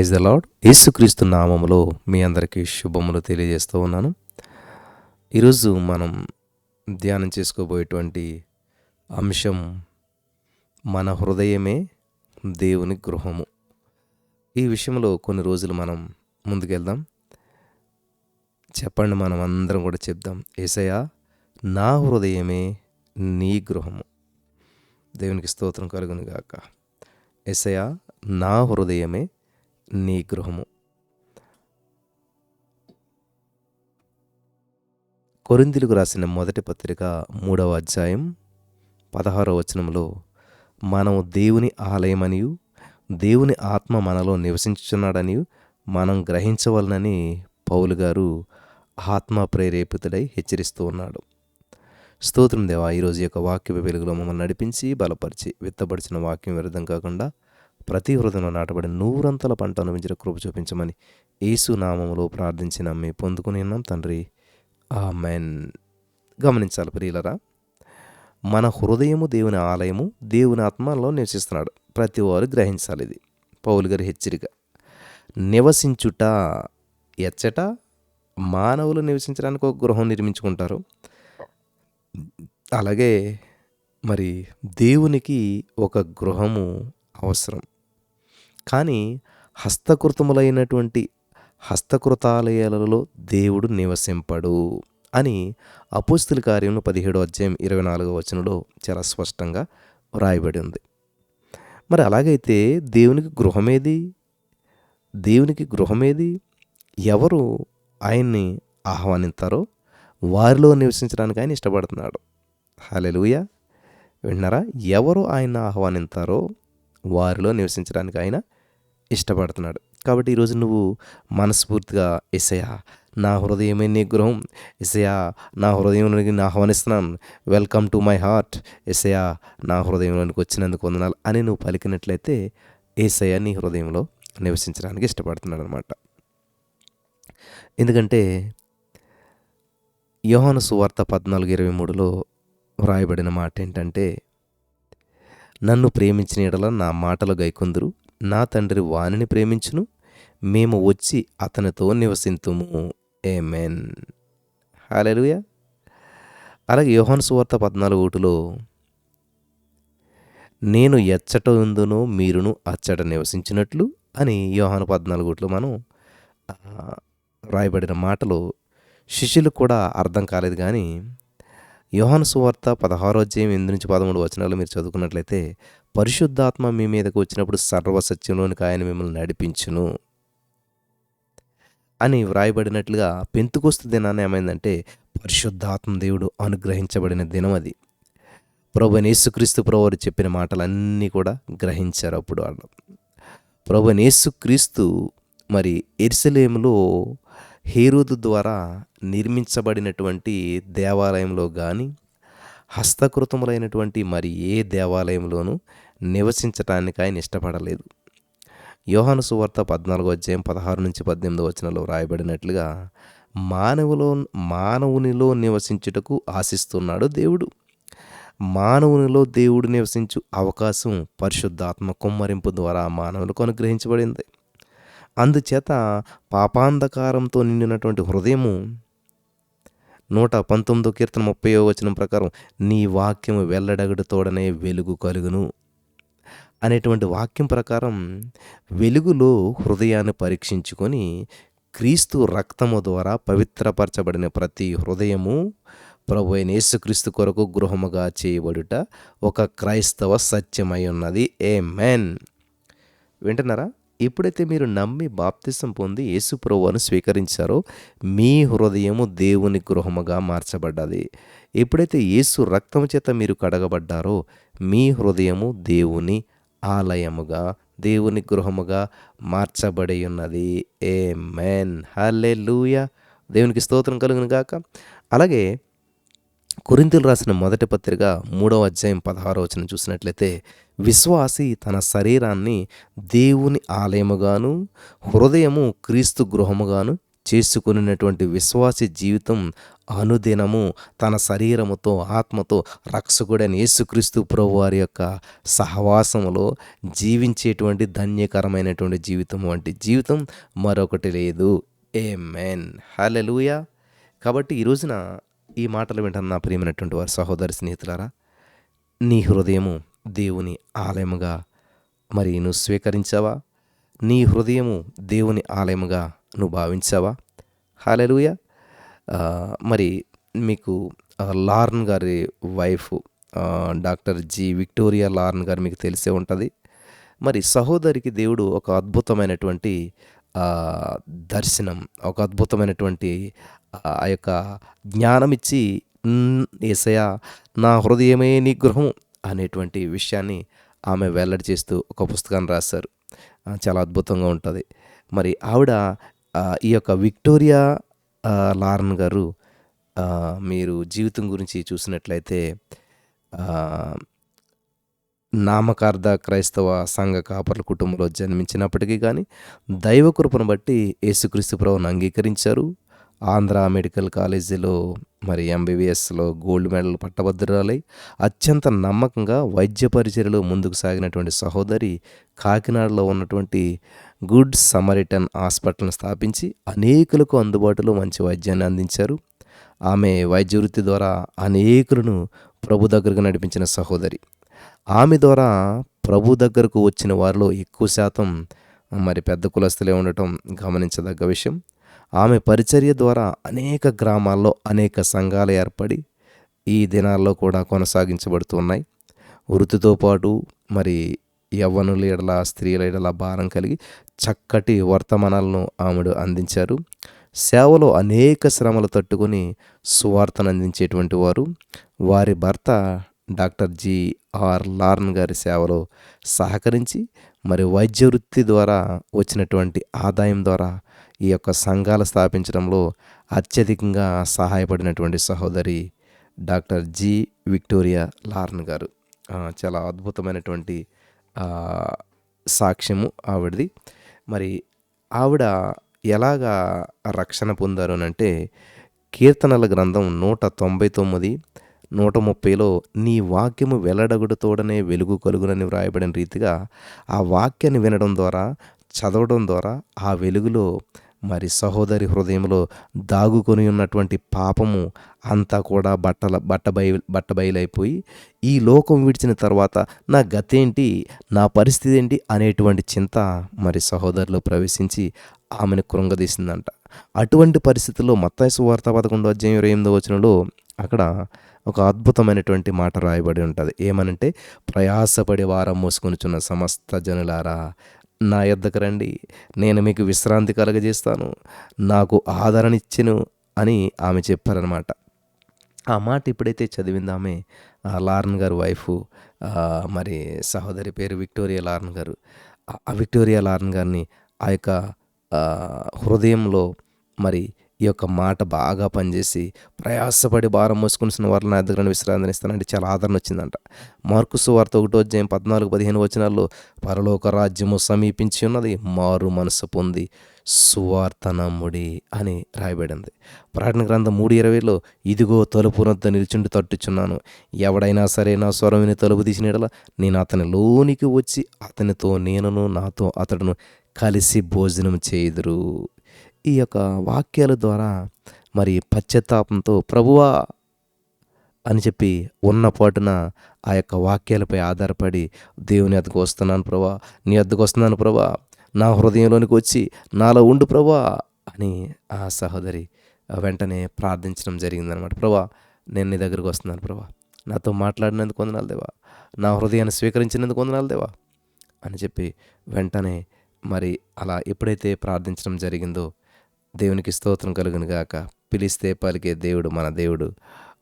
Eyes the lord యేసుక్రీస్తు నామములో మీ అందరికీ శుభములు తెలియజేస్తూ ఉన్నాను. ఈరోజు మనం ధ్యానం చేసుకోబోయేటువంటి అంశం మన హృదయమే దేవుని గృహము. ఈ విషయంలో కొన్ని రోజులు మనం ముందుకెళ్దాం. చెప్పండి మనం అందరం కూడా చెప్దాం. ఏసయ్య నా హృదయమే నీ గృహము. దేవునికి స్తోత్రం కలుగును గాక. ఎసయ నా హృదయమే నీ గృహము. కొరిందులకు రాసిన మొదటి పత్రిక మూడవ అధ్యాయం పదహారవ వచనంలో మనము దేవుని ఆలయమనియు దేవుని ఆత్మ మనలో నివసించుచున్నాడని మనం గ్రహించవలనని పౌలు గారు ఆత్మ ప్రేరేపితుడై హెచ్చరిస్తూ ఉన్నాడు. స్తోత్రం దేవా ఈరోజు యొక్క వాక్య వెలుగులో మమ్మల్ని నడిపించి బలపరిచి విత్తపరిచిన వాక్యం విరుద్ధం కాకుండా ప్రతి హృదయంలో నాటబడి నూరంతల పంట అనుభవించిన కృప చూపించమని యేసు నామములో ప్రార్థించి నమ్మి పొందుకుని ఉన్నాం తండ్రి. ఆమెన్. గమనించాలి ప్రియులరా మన హృదయము దేవుని ఆలయము దేవుని ఆత్మలో నివసిస్తున్నాడు. ప్రతి వారు గ్రహించాలి ఇది. పౌలు గారి హెచ్చరిక నివసించుట ఎచ్చట మానవులు నివసించడానికి ఒక గృహం నిర్మించుకుంటారు. అలాగే మరి దేవునికి ఒక గృహము అవసరం. కానీ హస్తకృతములైనటువంటి హస్తకృతాలయాలలో దేవుడు నివసింపడు అని అపోస్తుల కార్యంలో పదిహేడో అధ్యాయం ఇరవై నాలుగో వచనంలో చాలా స్పష్టంగా వ్రాయబడి ఉంది. మరి అలాగైతే దేవునికి గృహమేది? దేవునికి గృహమేది? ఎవరు ఆయన్ని ఆహ్వానిస్తారో వారిలో నివసించడానికి ఆయన ఇష్టపడుతున్నాడు. హాలెలుయ విన్నారా? ఎవరు ఆయన ఆహ్వానిస్తారో వారిలో నివసించడానికి ఆయన ఇష్టపడుతున్నాడు. కాబట్టి ఈరోజు నువ్వు మనస్ఫూర్తిగా ఎసయా నా హృదయమే నీ గృహం. ఎసయా నా హృదయంలోనికి నా ఆహ్వానిస్తున్నాను. వెల్కమ్ టు మై హార్ట్ ఎసయా నా హృదయంలోనికి వచ్చినందుకు వందనాలు అని నువ్వు పలికినట్లయితే ఏసయ్య నీ హృదయంలో నివసించడానికి ఇష్టపడుతున్నాడు అనమాట ఎందుకంటే యోహాను సువార్త పద్నాలుగు ఇరవై మూడులో వ్రాయబడిన మాట ఏంటంటే నన్ను ప్రేమించిన ఎడల నా మాటలు గైకొందురు నా తండ్రి వానిని ప్రేమించును మేము వచ్చి అతనితో నివసింతుము. ఏమెన్ హాలెలుయ అలాగే యోహాను సువార్త పద్నాలుగు ఒకటిలో నేను ఎచ్చట ఉందునో మీరును అచ్చట నివసించినట్లు అని యోహాను పద్నాలుగు ఒకటిలో మనం రాయబడిన మాటలు శిష్యులకు కూడా అర్థం కాలేదు కానీ యోహాను సువార్త పదహారో అధ్యాయం ఎనిమిది నుంచి పదమూడు వచనాలు మీరు చదువుకున్నట్లయితే పరిశుద్ధాత్మ మీ మీదకు వచ్చినప్పుడు సర్వసత్యంలోనికి ఆయన మిమ్మల్ని నడిపించును అని వ్రాయబడినట్లుగా పెంతుకొస్తు దినాన్ని ఏమైందంటే పరిశుద్ధాత్మ దేవుడు అనుగ్రహించబడిన దినం అది. ప్రభు యేసుక్రీస్తు ప్రభువారు చెప్పిన మాటలన్నీ కూడా గ్రహించారు అప్పుడు వాళ్ళు. ప్రభు యేసుక్రీస్తు మరి ఎర్సలేములో హేరోదు ద్వారా నిర్మించబడినటువంటి దేవాలయంలో కానీ హస్తకృతములైనటువంటి మరి ఏ దేవాలయంలోనూ నివసించటానికి ఆయన ఇష్టపడలేదు. యోహాను సువార్త పద్నాలుగో అధ్యాయం పదహారు నుంచి పద్దెనిమిది వచనంలో వ్రాయబడినట్లుగా మానవులో మానవునిలో నివసించుటకు ఆశిస్తున్నాడు దేవుడు. మానవునిలో దేవుడు నివసించు అవకాశం పరిశుద్ధాత్మ కుమ్మరింపు ద్వారా మానవులకు అనుగ్రహించబడింది. అందుచేత పాపాంధకారంతో నిండినటువంటి హృదయము నూట పంతొమ్మిదో కీర్తన ముప్పయో వచనం ప్రకారం నీ వాక్యము వెల్లడగడుతోడనే వెలుగు కలుగును అనేటువంటి వాక్యం ప్రకారం వెలుగులో హృదయాన్ని పరీక్షించుకొని క్రీస్తు రక్తము ద్వారా పవిత్రపరచబడిన ప్రతి హృదయము ప్రభు అయిన యేసుక్రీస్తు కొరకు గృహముగా చేయబడుట ఒక క్రైస్తవ సత్యమై ఉన్నది. ఏ మెన్ వింటున్నారా? ఎప్పుడైతే మీరు నమ్మి బాప్తిసం పొంది యేసు ప్రభువును స్వీకరించారో మీ హృదయము దేవుని గృహముగా మార్చబడ్డది. ఎప్పుడైతే యేసు రక్తము చేత మీరు కడగబడ్డారో మీ హృదయము దేవుని ఆలయముగా దేవుని గృహముగా మార్చబడి ఉన్నది. ఏ మెన్ హల్లే దేవునికి స్తోత్రం కలుగును గాక అలాగే కొరింతలు రాసిన మొదటి పత్రిక మూడవ అధ్యాయం పదహారో వచ్చిన చూసినట్లయితే విశ్వాసి తన శరీరాన్ని దేవుని ఆలయముగాను హృదయము క్రీస్తు గృహముగాను చేసుకునినటువంటి విశ్వాసి జీవితం అనుదినము తన శరీరముతో ఆత్మతో రక్షకుడైన యేసుక్రీస్తు ప్రభు వారి యొక్క సహవాసములో జీవించేటువంటి ధన్యకరమైనటువంటి జీవితం వంటి జీవితం మరొకటి లేదు. ఏ మెన్ హలెలుయా కాబట్టి ఈ రోజున ఈ మాటలు వింటున్న నా ప్రియమైనటువంటి వారి సహోదరి స్నేహితులారా నీ హృదయము దేవుని ఆలయముగా మరి నువ్వు స్వీకరించావా? నీ హృదయము దేవుని ఆలయముగా నువ్వు భావించావా? హాలెలుయ మరి మీకు లార్న్ గారి wife doctor G Victoria Lorne గారు మీకు తెలిసే ఉంటుంది. మరి సహోదరికి దేవుడు ఒక అద్భుతమైనటువంటి దర్శనం ఒక అద్భుతమైనటువంటి ఆ యొక్క జ్ఞానం ఇచ్చి "ఉమ్, నా హృదయమే నీ గృహం అనేటువంటి విషయాన్ని ఆమె వెల్లడి చేస్తూ ఒక పుస్తకాన్ని రాశారు. చాలా అద్భుతంగా ఉంటుంది. మరి ఆవిడ ఈ యొక్క విక్టోరియా లారన్ గారు మీరు జీవితం గురించి చూసినట్లయితే ఆ, నామకార్థ క్రైస్తవ సంఘ కాపర్ల కుటుంబంలో జన్మించినప్పటికీ కానీ దైవ కృపను బట్టి యేసుక్రీస్తు ప్రభువును అంగీకరించారు. ఆంధ్ర మెడికల్ కాలేజీలో మరి ఎంబీబీఎస్లో గోల్డ్ మెడల్ పట్టభద్రురాలై అత్యంత నమ్మకంగా వైద్య పరిచర్యలో ముందుకు సాగినటువంటి సహోదరి కాకినాడలో ఉన్నటువంటి గుడ్ సమరిటన్ హాస్పిటల్ను స్థాపించి అనేకులకు అందుబాటులో మంచి వైద్యాన్ని అందించారు. ఆమె వైద్య వృత్తి ద్వారా అనేకులను ప్రభు దగ్గరకు నడిపించిన సహోదరి. ఆమె ద్వారా ప్రభు దగ్గరకు వచ్చిన వారిలో ఎక్కువ శాతం మరి పెద్ద కులస్తులే ఉండటం గమనించదగ్గ విషయం. ఆమె పరిచర్య ద్వారా అనేక గ్రామాల్లో అనేక సంఘాలు ఏర్పడి ఈ దినాల్లో కూడా కొనసాగించబడుతున్నాయి వృత్తితో పాటు మరి యవ్వనుల ఎడల స్త్రీల ఎడల భారం కలిగి చక్కటి వర్తమానాలను ఆమెడు అందించారు. సేవలో అనేక శ్రమలు తట్టుకొని సువార్తను అందించేటువంటి వారు. వారి భర్త డాక్టర్ జి ఆర్ లార్న్ గారి సేవలో సహకరించి మరి వైద్య వృత్తి ద్వారా వచ్చినటువంటి ఆదాయం ద్వారా ఈ యొక్క సంఘాలు స్థాపించడంలో అత్యధికంగా సహాయపడినటువంటి సహోదరి డాక్టర్ జి విక్టోరియా లార్న్ గారు. చాలా అద్భుతమైనటువంటి సాక్ష్యము ఆవిడది. మరి ఆవిడ ఎలాగా రక్షణ పొందారు అని అంటే కీర్తనల గ్రంథం నూట తొంభై తొమ్మిది నూట ముప్పైలో నీ వాక్యము వెల్లడగుడుతోడనే వెలుగు కలుగునని వ్రాయబడిన రీతిగా ఆ వాక్యాన్ని వినడం ద్వారా చదవడం ద్వారా ఆ వెలుగులో మరి సహోదరి హృదయంలో దాగుకొని ఉన్నటువంటి పాపము అంతా కూడా బట్టల బట్ట బయ బట్ట బయలైపోయి ఈ లోకం విడిచిన తర్వాత నా గతేంటి నా పరిస్థితి ఏంటి అనేటువంటి చింత మరి సహోదరులు ప్రవేశించి ఆమెను కృంగదీసిందంట. అటువంటి పరిస్థితుల్లో మత్తాయసు వార్త పదకొండు అధ్యాయం ఇరవై ఎనిమిదో వచనంలో అక్కడ ఒక అద్భుతమైనటువంటి మాట రాయబడి ఉంటుంది. ఏమనంటే ప్రయాసపడి వారం మోసుకొనిచున్న సమస్త జనులారా నా యొద్దకు రండి. నేను మీకు విశ్రాంతి కలగజేస్తాను. నాకు ఆదరణ ఇచ్చెను అని ఆమె చెప్పారనమాట ఆ మాట ఎప్పుడైతే చదివింది ఆమె ఆ లార్న్ గారు వైఫ్ మరి సహోదరి పేరు విక్టోరియా లార్న్ గారు ఆ- విక్టోరియా లార్న్ గారిని ఆ యొక్క హృదయంలో మరి ఈ యొక్క మాట బాగా పనిచేసి ప్రయాసపడి భారం మోసుకుని వారిని నా దగ్గర విశ్రాంతిని ఇస్తానంటే చాలా ఆదరణ వచ్చిందంట. మార్కు సువార్త ఒకటో అధ్యాయం పద్నాలుగు పదిహేను వచనాల్లో పరలోక రాజ్యము సమీపించి ఉన్నది మారు మనసు పొంది సువార్తనమ్ముడి అని రాయబడింది. ప్రకటన గ్రంథం మూడు ఇరవైలో ఇదిగో తలుపు నిలుచుండి నిల్చుండి తట్టుచున్నాను. ఎవడైనా సరే నా స్వరం విని తలుపు తీసిన నేను అతని లోనికి వచ్చి అతనితో నేనును నాతో అతడును కలిసి భోజనం చేయుదురు. ఈ యొక్క వాక్యాల ద్వారా మరి పశ్చాత్తాపంతో ప్రభువా అని చెప్పి ఉన్న పాటున ఆ యొక్క వాక్యాలపై ఆధారపడి దేవుని అద్దకు వస్తున్నాను ప్రభా నీ అద్దకు వస్తున్నాను ప్రభా నా హృదయంలోనికి వచ్చి నాలో ఉండు ప్రభా అని ఆ సహోదరి వెంటనే ప్రార్థించడం జరిగిందనమాట ప్రభా నేను నీ దగ్గరికి వస్తున్నాను ప్రభా నాతో మాట్లాడినందుకు వందనాలు దేవా నా హృదయాన్ని స్వీకరించినందుకు వందనాలు దేవా అని చెప్పి వెంటనే మరి అలా ఎప్పుడైతే ప్రార్థించడం జరిగిందో దేవునికి స్తోత్రం కలుగును గాక. పిలిస్తే పలికే దేవుడు మన దేవుడు.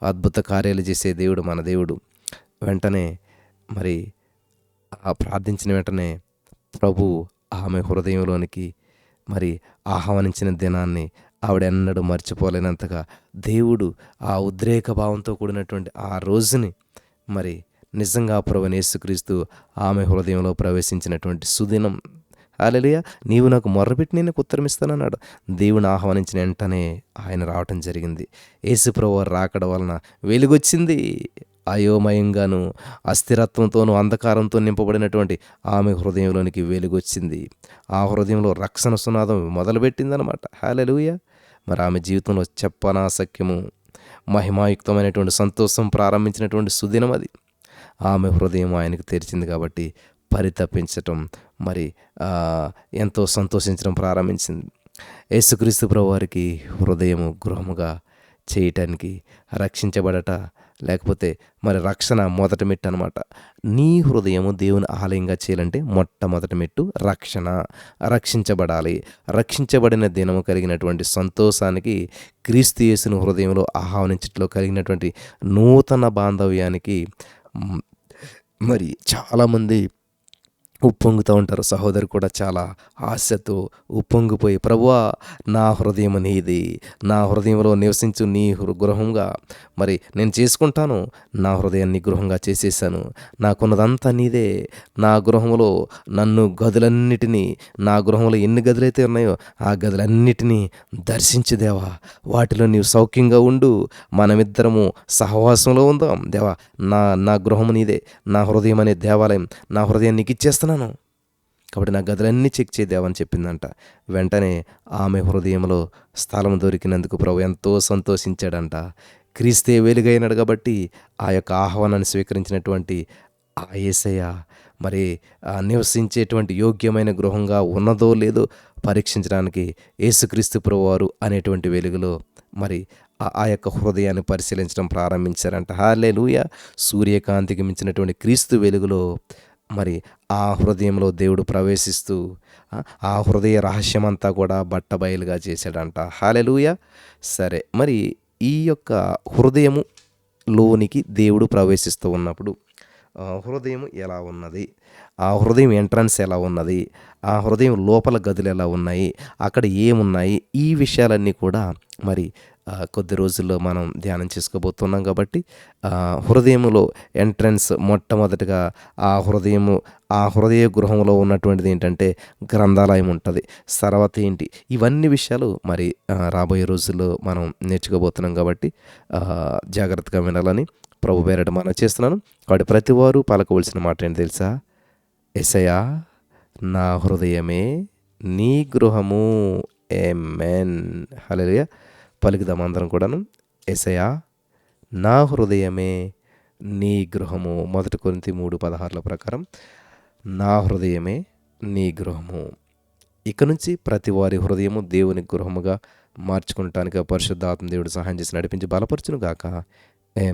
అద్భుత కార్యాలు చేసే దేవుడు మన దేవుడు. వెంటనే మరి ఆ ప్రార్థించిన వెంటనే ప్రభు ఆమె హృదయంలోనికి మరి ఆహ్వానించిన దినాన్ని ఆవిడ ఎన్నడూ మర్చిపోలేనంతగా దేవుడు ఆ ఉద్రేక భావంతో కూడినటువంటి ఆ రోజుని మరి నిజంగా ప్రభు యేసుక్రీస్తు ఆమె హృదయంలో ప్రవేశించినటువంటి సుదినం హాలెలుయ నీవు నాకు మొర్రపెట్టి నేను నీకు ఉత్తరం ఇస్తానన్నాడు దేవుని ఆహ్వానించిన వెంటనే ఆయన రావటం జరిగింది. యేసుప్రభు రాకడ వలన వెలుగొచ్చింది. అయోమయంగాను అస్థిరత్వంతోనూ అంధకారంతో నింపబడినటువంటి ఆమె హృదయంలోనికి వెలుగొచ్చింది. ఆ హృదయంలో రక్షణ సునాదం మొదలుపెట్టిందనమాట హాలెలుయ మరి ఆమె జీవితంలో చెప్పనాసక్యము మహిమాయుక్తమైనటువంటి సంతోషం ప్రారంభించినటువంటి సుదినం అది ఆమె హృదయం ఆయనకు తెరిచింది కాబట్టి పరితపించటం మరి ఎంతో సంతోషించడం ప్రారంభించింది. యేసుక్రీస్తు ప్రభు వారికి హృదయము గృహముగా చేయటానికి రక్షించబడట లేకపోతే మరి రక్షణ మొదటి మెట్టు అనమాట నీ హృదయము దేవుని ఆలయంగా చేయాలంటే మొట్టమొదటి మెట్టు రక్షణ. రక్షించబడాలి. రక్షించబడిన దినము కలిగినటువంటి సంతోషానికి క్రీస్తు యేసును హృదయంలో ఆహ్వానించట్లో కలిగినటువంటి నూతన బాంధవ్యానికి మరి చాలామంది ఉప్పొంగుతూ ఉంటారు. సహోదరు కూడా చాలా ఆశతో ఉప్పొంగిపోయి ప్రభువా నా హృదయం నీది. నా హృదయంలో నివసించు నీ గృహంగా. మరి నేను చేసుకుంటాను. నా హృదయాన్ని గృహంగా చేసేసాను. నాకున్నదంతా నీదే. నా గృహంలో నన్ను గదులన్నిటినీ నా గృహంలో ఎన్ని గదులైతే ఉన్నాయో ఆ గదులన్నిటినీ దర్శించు దేవా. వాటిలో నీవు సౌఖ్యంగా ఉండు. మనమిద్దరము సహవాసంలో ఉందాం. దేవా నా నా గృహం నీదే. నా హృదయం అనే దేవాలయం నా హృదయాన్ని నీకు చేస్తున్నాను. కాబట్టి నా గదులన్నీ చెక్ చేద్దామని చెప్పిందంట. వెంటనే ఆమె హృదయంలో స్థలం దొరికినందుకు ప్రభు ఎంతో సంతోషించాడంట. క్రీస్తే వెలుగైనాడు కాబట్టి ఆ యొక్క ఆహ్వానాన్ని స్వీకరించినటువంటి ఆ ఏసయ్య మరి నివసించేటువంటి యోగ్యమైన గృహంగా ఉన్నదో లేదో పరీక్షించడానికి యేసుక్రీస్తు ప్రభువారు అనేటువంటి వెలుగులో మరి ఆ- ఆ యొక్క హృదయాన్ని పరిశీలించడం ప్రారంభించారంట. హాలే లూయ సూర్యకాంతికి మించినటువంటి క్రీస్తు వెలుగులో మరి ఆ హృదయంలో దేవుడు ప్రవేశిస్తూ ఆ- హృదయ రహస్యమంతా కూడా బట్టబయలుగా చేశాడంట. హాలెలూయ. సరే మరి ఈ యొక్క హృదయము లోనికి దేవుడు ప్రవేశిస్తూ ఉన్నప్పుడు హృదయం ఎలా ఉన్నది? ఆ హృదయం ఎంట్రన్స్ ఎలా ఉన్నది? ఆ హృదయం లోపల గదులు ఎలా ఉన్నాయి? అక్కడ ఏమున్నాయి? ఈ విషయాలన్నీ కూడా మరి కొద్ది రోజుల్లో మనం ధ్యానం చేసుకోబోతున్నాం కాబట్టి హృదయములో ఎంట్రన్స్ మొట్టమొదటిగా ఆ హృదయము ఆ హృదయ గృహంలో ఉన్నటువంటిది ఏంటంటే గ్రంథాలయం ఉంటుంది. తర్వాత ఏంటి? ఇవన్నీ విషయాలు మరి రాబోయే రోజుల్లో మనం నేర్చుకోబోతున్నాం కాబట్టి జాగ్రత్తగా వినాలని ప్రభు పేరట మనం చేస్తున్నాను. కాబట్టి ప్రతి వారు పలకవలసిన మాట ఏంటి తెలుసా? ఎసయా నా హృదయమే నీ గృహము. ఏ మెన్ హలో పలుకుదాం అందరం కూడాను. ఎసయా నా హృదయమే నీ గృహము. మొదటి కొన్ని మూడు పదహారుల ప్రకారం నా హృదయమే నీ గృహము. ఇక నుంచి ప్రతి వారి హృదయము దేవుని గృహముగా మార్చుకుంటానికి పరిశుద్ధాత్మ దేవుడు సహాయం చేసి నడిపించి బలపరచును గాక ఏ